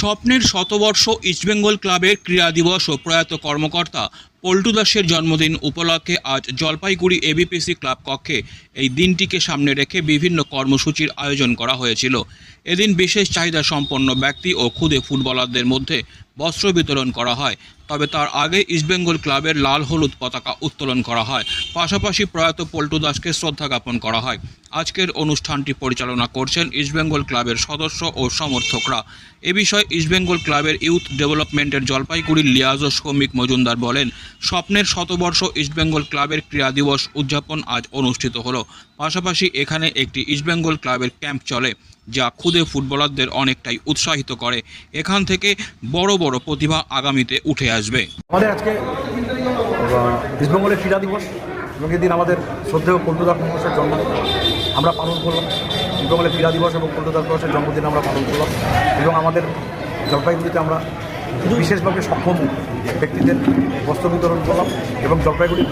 স্বপ্নের শতবর্ষ ইস্টবেঙ্গল ক্লাবের ক্রীড়া দিবস ও প্রয়াত কর্মকর্তা পল্টু দাসের জন্মদিন উপলক্ষে আজ জলপাইগুড়ি এবিপিসি ক্লাব কক্ষে এই দিনটিকে সামনে রেখে বিভিন্ন কর্মসূচির আয়োজন করা হয়েছিল। এদিন বিশেষ চাহিদা সম্পন্ন ব্যক্তি ও খুদে ফুটবলারদের মধ্যে বস্ত্র বিতরণ করা হয়। তবে তার আগে ইস্টবেঙ্গল ক্লাবের লাল হলুদ পতাকা উত্তোলন করা হয়। পাশাপাশি প্রয়াত পল্টু দাসকে শ্রদ্ধা জ্ঞাপন করা হয়। আজকের অনুষ্ঠানটি পরিচালনা করছেন ইস্টবেঙ্গল ক্লাবের সদস্য ও সমর্থকরা। এ বিষয়ে ইস্টবেঙ্গল ক্লাবের ইউথ ডেভেলপমেন্টের জলপাইগুড়ির লিয়াজ শ্রমিক মজুমদার বলেন স্বপ্নের শতবর্ষ ইস্টবেঙ্গল ক্লাবের ক্রীড়া দিবস উদযাপন আজ অনুষ্ঠিত হলো। পাশাপাশি এখানে একটি ইস্টবেঙ্গল ক্লাবের ক্যাম্প চলে, যা খুদে ফুটবলারদের অনেকটাই উৎসাহিত করে। এখান থেকে বড় বড় প্রতিভা আগামীতে উঠে আসবে। আমাদের আজকে ইস্টবেঙ্গলের ক্রীড়া দিবস এবং এদিন আমাদের শ্রদ্ধেয় মহাশয়ের জন্মদিন। আমরা পালন করলাম। ইস্টবেঙ্গলের ক্রীড়া দিবস এবং পল্টুদাস মহাশয়ের জন্মদিন আমরা পালন করলাম। এবং আমাদের জলপাইগুড়িতে আমরা বিশেষভাবে সক্ষম ব্যক্তিদের বস্ত্র বিতরণ করলাম এবং জলপাইগুড়ির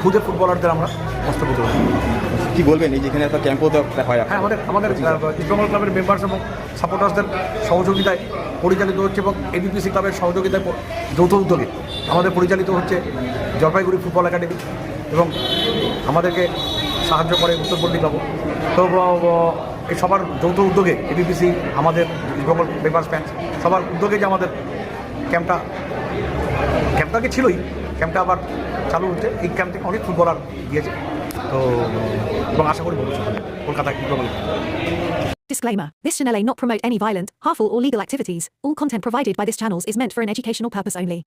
খুদে ফুটবলারদের আমরা বস্ত্র বিতরণ কি বলবেন? এই যেখানে একটা ক্যাম্পও হয় হ্যাঁ আমাদের আমাদের ইস্টবেঙ্গল ক্লাবের মেম্বার্স এবং সাপোর্টার্সদের সহযোগিতায় পরিচালিত হচ্ছে এবং এবিপিসি ক্লাবের সহযোগিতায় যৌথ উদ্যোগে আমাদের পরিচালিত হচ্ছে জলপাইগুড়ি ফুটবল একাডেমি এবং আমাদেরকে সাহায্য করে উত্তরপল্লী ক্লাব। তো এই সবার যৌথ উদ্যোগে এবিপিসি আমাদের ইস্টবেঙ্গল মেম্বার্স ফ্যান্স সবার উদ্যোগে যে আমাদের ক্যাম্পটা ক্যাম্পটা আগে ছিলই ক্যাম্পটা আবার চালু হচ্ছে এই ক্যাম্প থেকে অনেক ফুটবলার গিয়েছে তো এবং আশা করি ভবিষ্যতে কলকাতায় football Disclaimer This channel may not promote any violent, harmful, or legal activities. All content provided by this channel is meant for an educational purpose only.